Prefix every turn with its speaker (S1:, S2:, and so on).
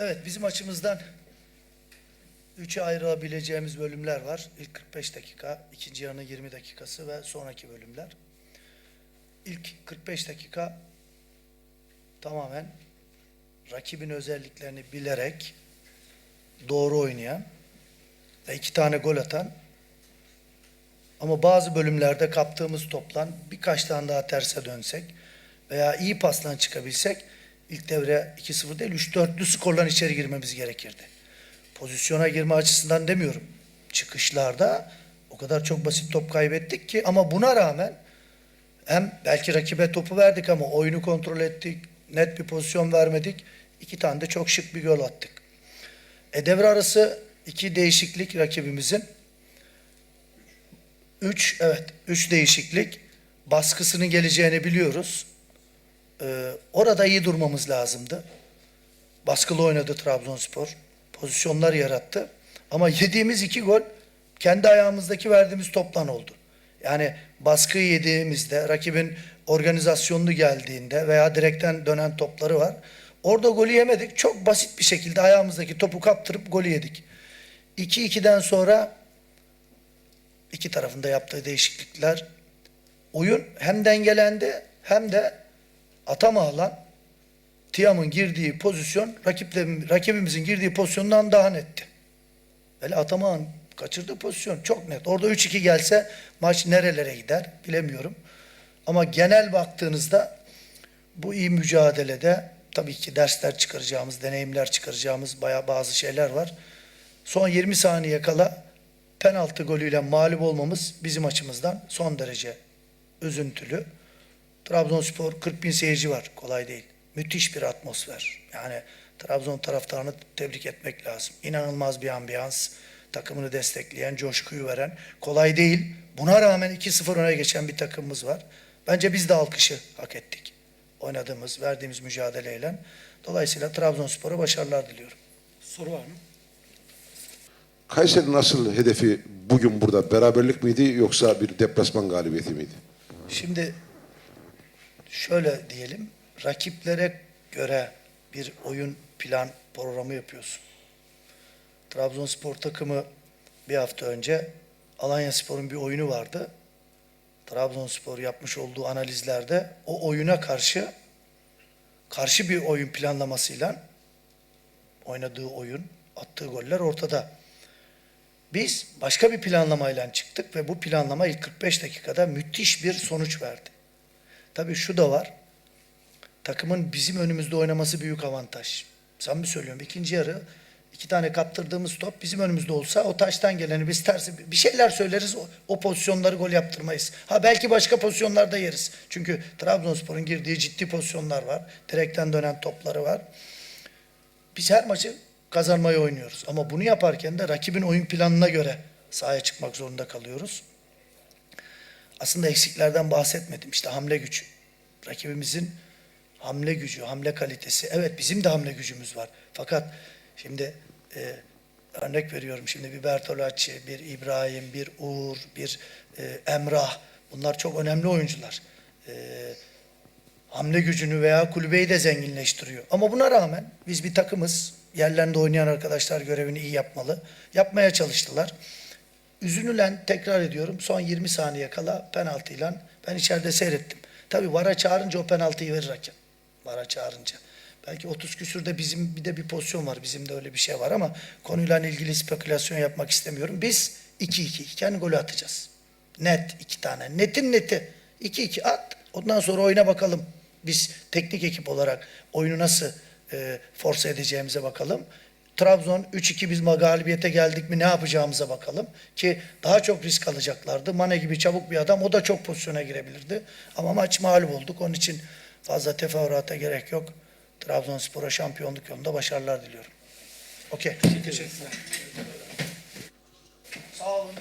S1: Evet bizim açımızdan üçe ayrılabileceğimiz bölümler var. İlk 45 dakika, ikinci yarının 20 dakikası ve sonraki bölümler. İlk 45 dakika tamamen rakibin özelliklerini bilerek doğru oynayan ve iki tane gol atan ama bazı bölümlerde kaptığımız toplan birkaç tane daha terse dönsek veya iyi paslan çıkabilsek ilk devre 2-0 değil 3-4'lü skorlan içeri girmemiz gerekirdi. Pozisyona girme açısından demiyorum. Çıkışlarda o kadar çok basit top kaybettik ki ama buna rağmen hem belki rakibe topu verdik ama oyunu kontrol ettik. Net bir pozisyon vermedik. İki tane de çok şık bir gol attık. E devre arası iki değişiklik rakibimizin. Üç, evet, üç değişiklik. Baskısının geleceğini biliyoruz. Ee, orada iyi durmamız lazımdı. Baskılı oynadı Trabzonspor. Pozisyonlar yarattı. Ama yediğimiz iki gol kendi ayağımızdaki verdiğimiz toplan oldu. Yani baskıyı yediğimizde, rakibin organizasyonlu geldiğinde veya direkten dönen topları var. Orada golü yemedik. Çok basit bir şekilde ayağımızdaki topu kaptırıp golü yedik. 2-2'den sonra iki tarafında yaptığı değişiklikler oyun hem dengelendi hem de Atamahlan Tiam'ın girdiği pozisyon rakibimizin girdiği pozisyondan daha netti. Böyle Atamah'ın kaçırdığı pozisyon çok net. Orada 3-2 gelse maç nerelere gider bilemiyorum. Ama genel baktığınızda bu iyi mücadelede tabii ki dersler çıkaracağımız, deneyimler çıkaracağımız bayağı bazı şeyler var. Son 20 saniye kala penaltı golüyle mağlup olmamız bizim açımızdan son derece üzüntülü. Trabzonspor 40 bin seyirci var. Kolay değil. Müthiş bir atmosfer. Yani Trabzon taraftarını tebrik etmek lazım. İnanılmaz bir ambiyans. Takımını destekleyen, coşkuyu veren. Kolay değil. Buna rağmen 2-0 öne geçen bir takımımız var. Bence biz de alkışı hak ettik. Oynadığımız, verdiğimiz mücadeleyle. Dolayısıyla Trabzonspor'a başarılar diliyorum.
S2: Soru var mı?
S3: Kayseri nasıl hedefi bugün burada beraberlik miydi yoksa bir deplasman galibiyeti miydi?
S1: Şimdi şöyle diyelim, rakiplere göre bir oyun plan programı yapıyorsun. Trabzonspor takımı bir hafta önce Alanya Spor'un bir oyunu vardı. Trabzonspor yapmış olduğu analizlerde o oyuna karşı karşı bir oyun planlamasıyla oynadığı oyun, attığı goller ortada. Biz başka bir planlamayla çıktık ve bu planlama ilk 45 dakikada müthiş bir sonuç verdi. Tabii şu da var. Takımın bizim önümüzde oynaması büyük avantaj. Samimi söylüyorum. ikinci yarı iki tane kaptırdığımız top bizim önümüzde olsa o taştan geleni biz tersi bir şeyler söyleriz o, o pozisyonları gol yaptırmayız. Ha belki başka pozisyonlarda yeriz. Çünkü Trabzonspor'un girdiği ciddi pozisyonlar var. Direkten dönen topları var. Biz her maçı kazanmayı oynuyoruz. Ama bunu yaparken de rakibin oyun planına göre sahaya çıkmak zorunda kalıyoruz. Aslında eksiklerden bahsetmedim. İşte hamle gücü. Rakibimizin hamle gücü, hamle kalitesi. Evet bizim de hamle gücümüz var. Fakat şimdi e, örnek veriyorum şimdi bir Bertolacci, bir İbrahim, bir Uğur, bir e, Emrah. Bunlar çok önemli oyuncular. E, hamle gücünü veya kulübeyi de zenginleştiriyor. Ama buna rağmen biz bir takımız. Yerlerinde oynayan arkadaşlar görevini iyi yapmalı. Yapmaya çalıştılar. Üzünülen tekrar ediyorum son 20 saniye kala penaltıyla ben içeride seyrettim. Tabii VAR'a çağırınca o penaltıyı verir hakem. VAR'a çağırınca. Belki 30 küsürde bizim bir de bir pozisyon var. Bizim de öyle bir şey var ama konuyla ilgili spekülasyon yapmak istemiyorum. Biz 2-2 kendi golü atacağız. Net iki tane. Netin neti. 2-2 at. Ondan sonra oyuna bakalım. Biz teknik ekip olarak oyunu nasıl e, force edeceğimize bakalım. Trabzon 3-2 biz galibiyete geldik mi ne yapacağımıza bakalım. Ki daha çok risk alacaklardı. Mane gibi çabuk bir adam o da çok pozisyona girebilirdi. Ama maç mağlup olduk. Onun için fazla teferruata gerek yok. Trabzonspor'a şampiyonluk yolunda başarılar diliyorum. Okey.
S2: Teşekkürler.
S1: Sağ olun.